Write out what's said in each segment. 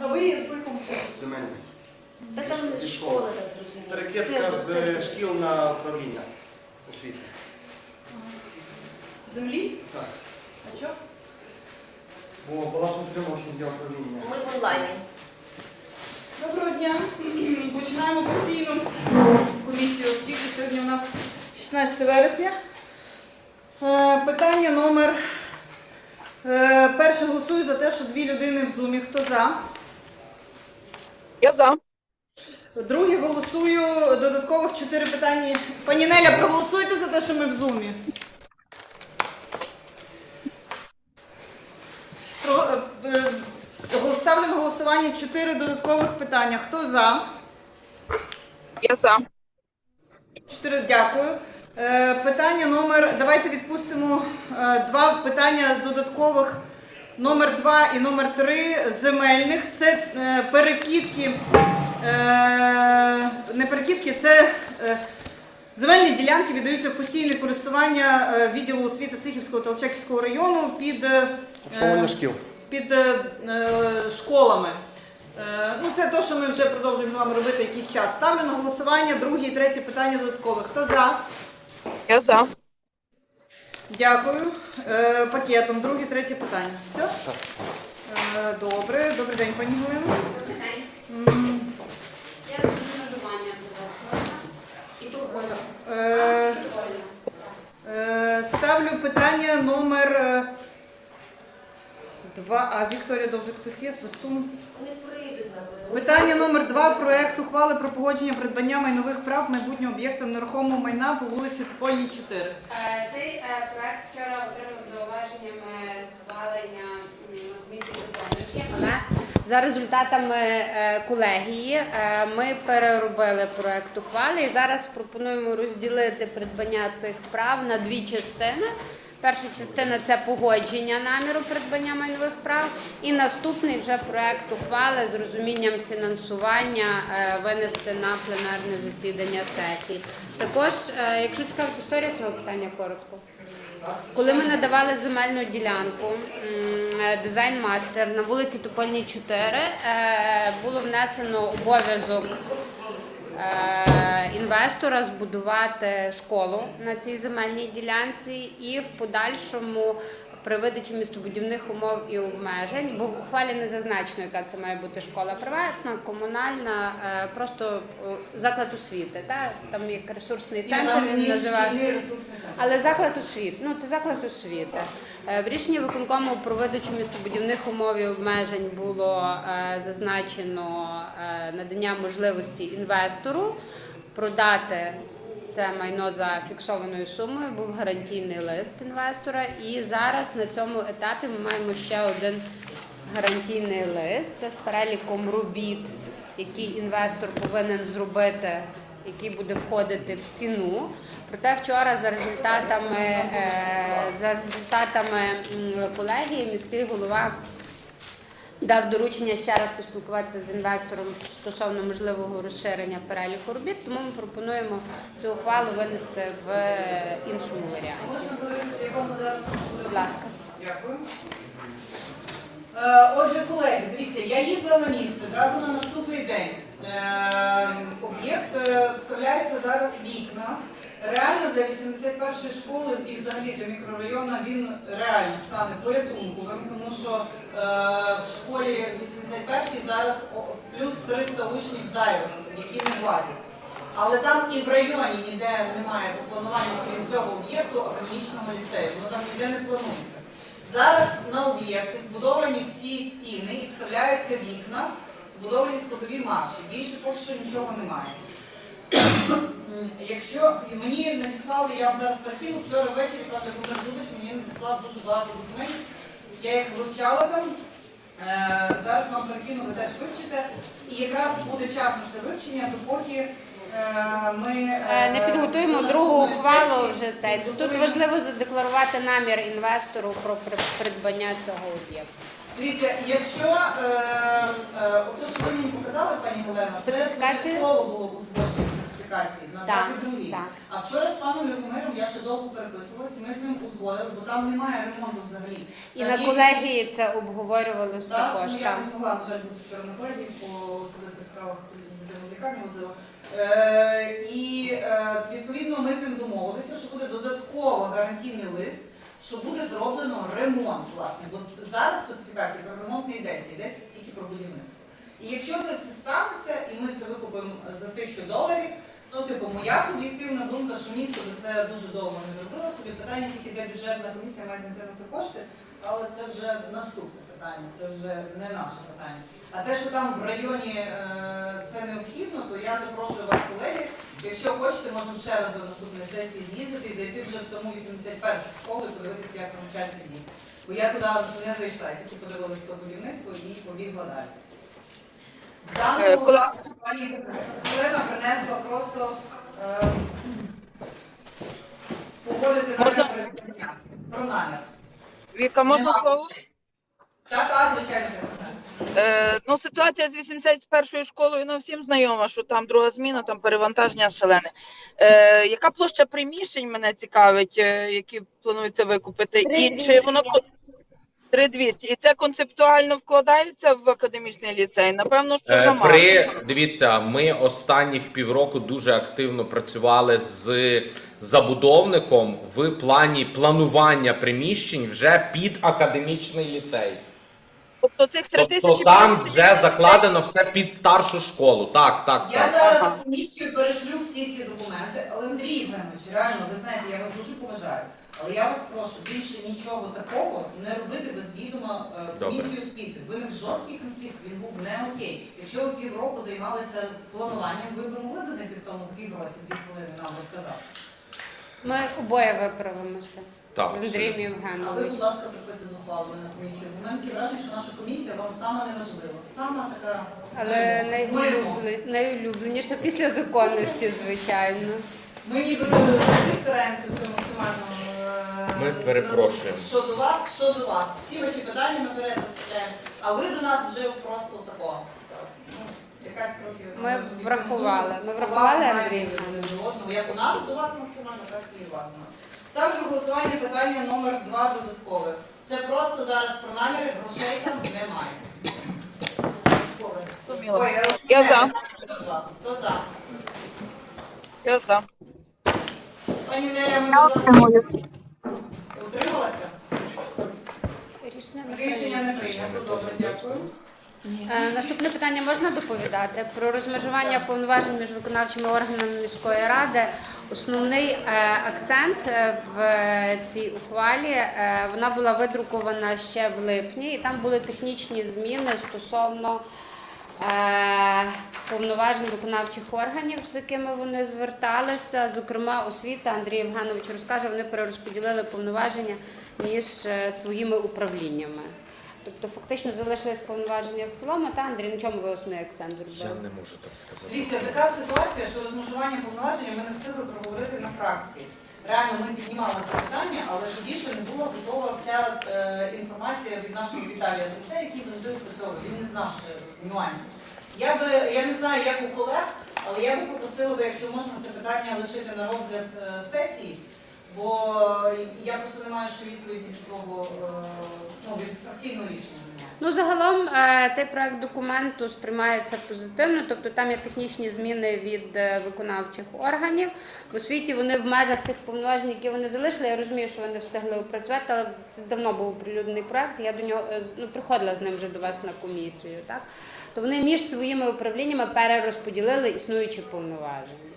А ви по якому? Земельний. Та там Зі школа так зрозуміло. Перекидка з шкіл на управління освіти. Землі? Так. А що? Бо баланс утримався для управління. Ми в онлайні. Доброго дня. Починаємо постійну комісію освіти. Сьогодні у нас 16 вересня. Е, Питання номер. е, Перше голосую за те, що дві людини в зумі. Хто за? Я за. Друге голосую додаткових чотири питання. Пані Неля, проголосуйте за те, що ми в зумі. Про, е, е, Ставлю на голосування чотири додаткових питання. Хто за? Я за. Чотири, дякую. Е, питання номер. Давайте відпустимо е, два питання додаткових. Номер два і номер три земельних. Це е, перекидки. Е, не перекидки, це е, земельні ділянки віддаються в постійне користування відділу освіти Сихівського та Толчаківського району під. шкіл. під школами. Ну, це те, що ми вже продовжуємо з вами робити якийсь час. Ставлю на голосування друге і третє питання додаткове. Хто за? Я за. Дякую. Е, пакетом. Друге, третє питання. Все? Е, добре. Добрий день, пані Галино. Добрий день. М, Я з межування до вас можна? І прикольно. Е, е, ставлю питання номер е, два. А Вікторія Довжик хтось є? Свистун? Вони прийдуть на Питання номер два. Проект ухвали про погодження придбання майнових прав майбутнього об'єкта нерухомого майна по вулиці Топольній, 4. Е, Цей е, проект вчора отримав зауваженнями схвалення м, комісії але за результатами е, колегії е, ми переробили проект ухвали і зараз пропонуємо розділити придбання цих прав на дві частини. Перша частина це погодження наміру придбання майнових прав, і наступний вже проект ухвали з розумінням фінансування е, винести на пленарне засідання сесії. Також, е, якщо цікавить історія цього питання, коротко. Коли ми надавали земельну ділянку е, дизайн-мастер на вулиці Топольній 4, е, було внесено обов'язок інвестора збудувати школу на цій земельній ділянці і в подальшому при видачі містобудівних умов і обмежень, бо в ухвалі не зазначено, яка це має бути школа приватна, комунальна, е, просто е, заклад освіти. Та? Там як ресурсний центр він називається. Але заклад освіти, ну це заклад освіти. Е, В рішенні виконкому про видачу містобудівних умов і обмежень було зазначено надання можливості інвестору продати це майно за фіксованою сумою. Був гарантійний лист інвестора. І зараз на цьому етапі ми маємо ще один гарантійний лист. Це з переліком робіт, які інвестор повинен зробити, який буде входити в ціну. Проте вчора за результатами, е, за результатами колегії міський голова дав доручення ще раз поспілкуватися з інвестором стосовно можливого розширення переліку робіт, тому ми пропонуємо цю ухвалу винести в іншому варіанті. Можна подивитися, якому зараз Будь ласка. Дякую. Е, Отже, колеги, дивіться, я їздила на місце зразу на наступний день. Е, Об'єкт е, вставляється зараз вікна. Реально для 81-ї школи і взагалі для мікрорайону він реально стане порятунковим, тому що е, в школі 81-й зараз плюс 300 учнів зайвих, які не влазять. Але там і в районі ніде немає по плануванню крім цього об'єкту академічного ліцею. Воно там ніде не планується. Зараз на об'єкті збудовані всі стіни і вставляються вікна, збудовані складові марші. Більше поки що нічого немає. Якщо мені надіслали, я вам зараз перекину, вчора ввечері пан Любомир Зубич мені надіслав дуже багато документів. Я їх вивчала там. Е, зараз вам перекину, ви теж вивчите. І якраз буде час на це вивчення, допоки е, ми Е, Не підготуємо другу ухвалу вже цей. Тут важливо задекларувати намір інвестору про придбання цього об'єкту. Дивіться, якщо е, е, що ви мені показали, пані Олена, це початково було узгодження специфікації на Так, 22 так. А вчора з паном Любомиром я ще довго переписувалася, ми з ним узгодили, бо там немає ремонту взагалі. І Там на є колегії це обговорювалось так, також. ну, я Так. не змогла, на жаль, бути вчора на колегії по особистих справах дитину в возила. Е, і е, відповідно ми з ним домовилися, що буде додатково гарантійний лист, що буде зроблено ремонт, власне. Бо зараз специфікація про ремонт не йдеться, йдеться тільки про будівництво. І якщо це все станеться, і ми це викупимо за тисячу доларів, ну типу, моя суб'єктивна думка, що місто це дуже довго не зробило собі. Питання тільки де бюджетна комісія має знайти кошти, але це вже наступне питання, це вже не наше питання. А те, що там в районі е, це необхідно, то я запрошую вас, колеги. Якщо хочете, можемо ще раз до наступної сесії з'їздити і зайти вже в саму 81 школу і подивитися, як там вчаться діти. Бо я туди не зайшла, тільки подивилася то будівництво і побігла далі. В Е, даному коли- пані Олена принесла просто е, погодити намір Можна? передання. Про намір. Віка, можна Нема слово? грошей. Та, та, звичайно. Е, ну, ситуація з 81-ю школою нам всім знайома, що там друга зміна, там перевантаження шалене. Е, яка площа приміщень мене цікавить, е, які планується викупити? І чи воно ко- 3200. І це концептуально вкладається в академічний ліцей? Напевно, що Е, замало. При дивіться, ми останніх півроку дуже активно працювали з забудовником в плані планування приміщень вже під академічний ліцей. Тобто цих 3000 Тобто там вже закладено все під старшу школу. Так, так, Я так. зараз в комісію перешлю всі ці документи, але Андрій Євгенович, реально, ви знаєте, я вас дуже поважаю. Але я вас прошу більше нічого такого не робити без відома е, комісії освіти. Виник жорсткий конфлікт, він був не окей. Якщо ви півроку займалися плануванням, ви б могли б знайти в тому півроці дві хвилини нам розказати. Ми обоє виправимося Так, з Андрієм. А ви, будь ласка, приходьте з ухвалою на комісію. У мене таке враження, що наша комісія вам сама не важлива. Сама така Але мирна. найулюбленіше після законності, звичайно. Ми ніби завжди стараємося все максимально. Ми перепрошуємо. Що до вас, що до вас. Всі ваші питання наперед заставляємо, а ви до нас вже просто такого. Якась трохи. Ми врахували. Ми врахували, Андрій. Як у нас до вас максимально, так і у вас до нас. Ставлю на голосування питання номер два додаткове. Це просто зараз про наміри, грошей там немає. Ой, Я за. Хто за? Я за. Пані Неля, ми ласка, утрималася? Рішення не Рішення не прийнято. Добре, дякую. Е, Наступне питання можна доповідати про розмежування повноважень між виконавчими органами міської ради. Основний е, акцент е, в цій ухвалі е, вона була видрукована ще в липні, і там були технічні зміни стосовно е, повноважень виконавчих органів, з якими вони зверталися. Зокрема, освіта Андрій Євгенович розкаже, вони перерозподілили повноваження між е, своїми управліннями. Тобто фактично залишились повноваження в цілому, та Андрій, на чому ви основний акцент Я зробили? не можу так сказати. Дивіться, така ситуація, що розмежування повноважень ми не встигли проговорити на фракції. Реально, ми піднімали це питання, але тоді ще вся е, інформація від нашого Віталія Друця, який завжди опрацьовує. Він не знав ще нюансів. Я би я не знаю, як у колег, але я би попросила якщо можна це питання лишити на розгляд е, сесії, бо я просто не маю ще відповіді від свого е, ну, від фракційного рішення. Ну, загалом е, цей проект документу сприймається позитивно, тобто там є технічні зміни від е, виконавчих органів. В освіті вони в межах тих повноважень, які вони залишили. Я розумію, що вони встигли опрацювати, але це давно був оприлюднений проект. Я до нього е, з- ну, приходила з ним вже до вас на комісію. Так? То вони між своїми управліннями перерозподілили існуючі повноваження.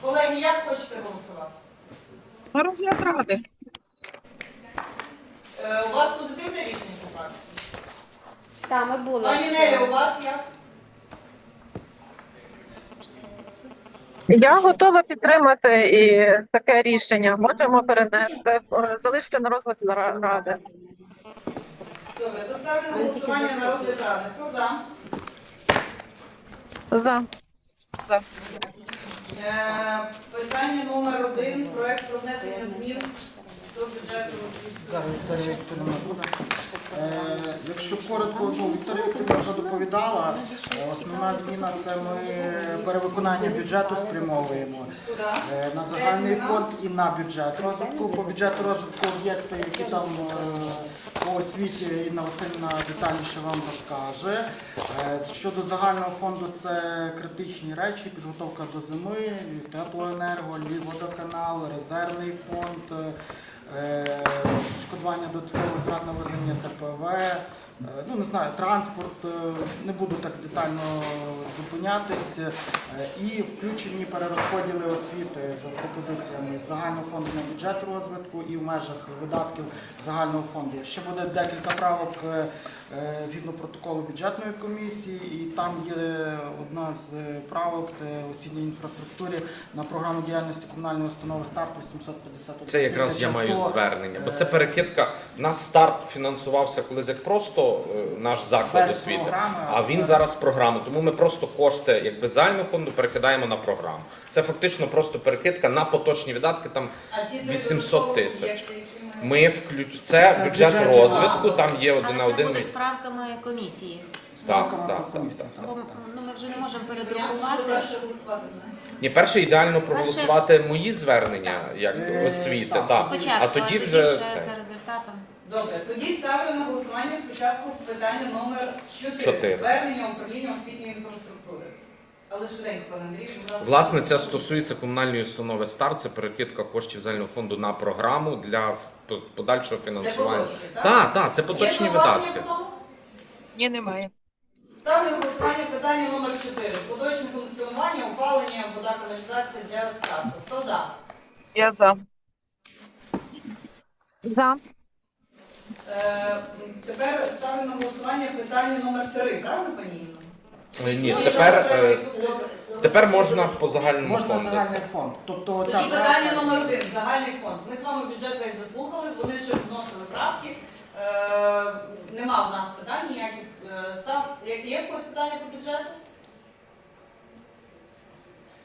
Колеги, як хочете голосувати? На розгляд ради. Е, У вас позитивне рішення по фракції? Там ми були. Пані Нелі, у вас як? Я готова підтримати і таке рішення. Можемо перенести, е, залишити на розгляд ра- ради. Добре, то ставлю на голосування на розгляд ради. Хто за? За. Е, Питання номер один. Проект про внесення змін до бюджету. Зараз Вікторія Вікторівна. Е, Якщо якщо коротко, ну Вікторія Вікторівна вже доповідала. Е, Основна зміна це ми перевиконання бюджету спрямовуємо е, на загальний фонд і на бюджет розвитку. По бюджету розвитку об'єкти, які там е, по освіті Інна Васильівна детальніше вам розкаже. Е, Щодо загального фонду, це критичні речі, підготовка до зими, теплоенерго, водоканал, резервний фонд. е, Відшкодування додаткових витрат на везення ТПВ, е, ну не знаю, транспорт, е, не буду так детально зупинятись. Е, І включені перерозподіли освіти за пропозиціями загального фонду на бюджет розвитку і в межах видатків загального фонду. Ще буде декілька правок е, е, згідно протоколу бюджетної комісії, і там є одна з правок це освітній інфраструктурі на програму діяльності комунальної установи старту 751 Це якраз я маю звернення, бо це перекидка. У нас старт фінансувався колись як просто наш заклад Без освіти, а він зараз програма. Тому ми просто кошти якби загального фонду перекидаємо на програму. Це фактично просто перекидка на поточні видатки. Там А 800 тисяч. ми- включ це Це бюджет бюджет розвитку. Там є один на Але це один. буде з правками комісії. З Так, так, так, так, Бо так. ну, ми вже не можемо передрукувати. Ні, перше ідеально проголосувати мої звернення як Е, освіти, так. так. Спочатку, А тоді вже це. за результатом. Добре, тоді ставлю на голосування спочатку питання номер 4. Чотири. Звернення управління освітньої інфраструктури. Але швиденько, пане Андрій, будь ласка. Власне, це стосується комунальної установи старт, це перекидка коштів загального фонду на програму для подальшого Для фінансування. поточки, так? Так, так, це поточні Є зауваження видатки. по тому? Ні, немає. Ставлю на голосування питання номер 4. Поточне функціонування, опалення, вода, каналізація для старту. Хто за? Я за. За. Е, тепер ставлю на голосування питання номер 3. Правильно, пані Інно? Е, Ні, Ну, тепер, е, тепер можна по загальному Можна фонду. загальний фонд. Тобто Тоді ця питання номер один загальний фонд. Ми з вами бюджет весь заслухали, вони ще вносили правки. Е, нема в нас питань ніяких став. Є є якось питання по бюджету?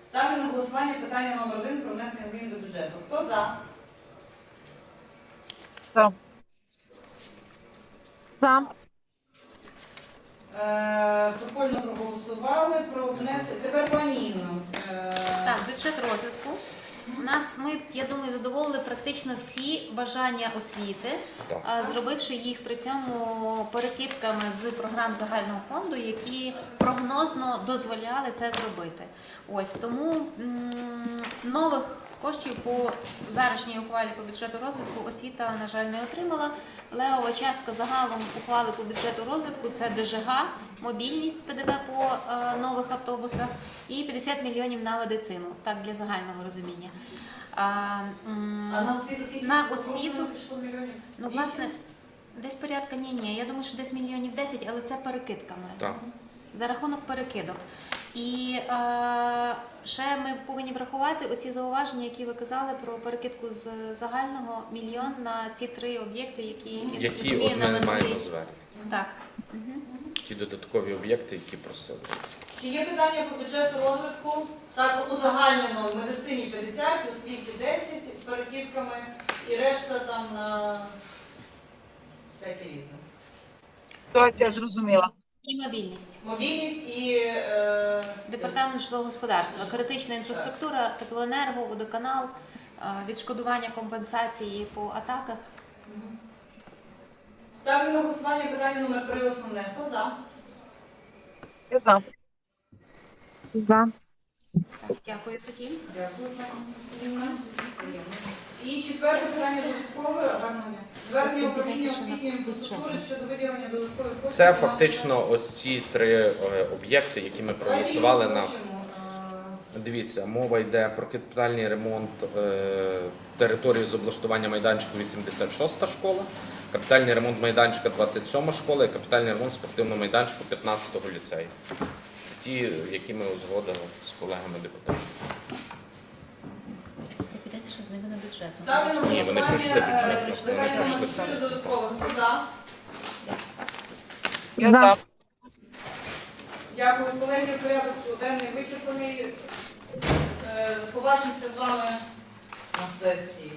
Ставлю на голосування питання номер один про внесення змін до бюджету. Хто за? За. За. Е, Пропольно проголосували про внесення. Тепер пані Інно. Е, Так, бюджет розвитку. У нас ми, я думаю, задоволили практично всі бажання освіти, Так. а, зробивши їх при цьому перекидками з програм загального фонду, які прогнозно дозволяли це зробити. Ось тому м, нових коштів по зарашній ухвалі по бюджету розвитку освіта, на жаль, не отримала. Левова частка загалом ухвали по бюджету розвитку це ДЖГ, мобільність ПДВ по е, нових автобусах і 50 мільйонів на медицину, так для загального розуміння. А, А на освіту? На освіту? пішло мільйонів? ну, власне, десь порядка ні, ні. Я думаю, що десь мільйонів 10, але це перекидками Так. за рахунок перекидок. І е, ще ми повинні врахувати оці зауваження, які ви казали про перекидку з загального мільйон на ці три об'єкти, які я Які розумію, одне на маємо звернення. Так. Ті додаткові об'єкти, які просили. Чи є питання по бюджету розвитку? Так, узагальнено в медицині 50, у освіті 10 перекидками і решта там на всяке різне. Ситуація зрозуміла. І мобільність. Мобільність і е, Департамент житлового господарства, критична інфраструктура, теплоенерго, водоканал, е, відшкодування компенсації по атаках. Ставлю на голосування питання номер 3 основне. Хто за? Я за. За. Так, дякую тоді. Дякую, пані. І четверте питання додаткове гарного дня. Звернення управління освітньої інфраструктури щодо виділення додаткових коштів. Це фактично ось ці три е, об'єкти, які ми проголосували на. Е, Дивіться, мова йде про капітальний ремонт е, території з облаштування майданчику 86 школа, капітальний ремонт майданчика 27 школа і капітальний ремонт спортивного майданчику 15 ліцею. Це ті, які ми узгодили з колегами депутатами. Ще з ними на бюджет. Ставлю на Ні, вони голосування пройшли е, просто вони питання пройшли. 4 додаткових. Хто за? Я За. за. Дякую, колеги. Порядок денний вичерпаний. Е, Побачимося з вами на сесії.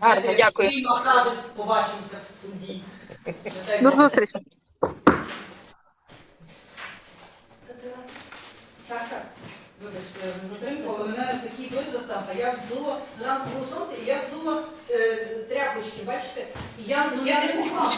Гарно, Знаєте, як дякую. в фільмах кажуть, побачимося в суді. До зустрічі. Так, так. Вибачте, за мене такий дощ застав, а я взула зранку було і я взула е, тряпочки, бачите? І я, ну, я не могла.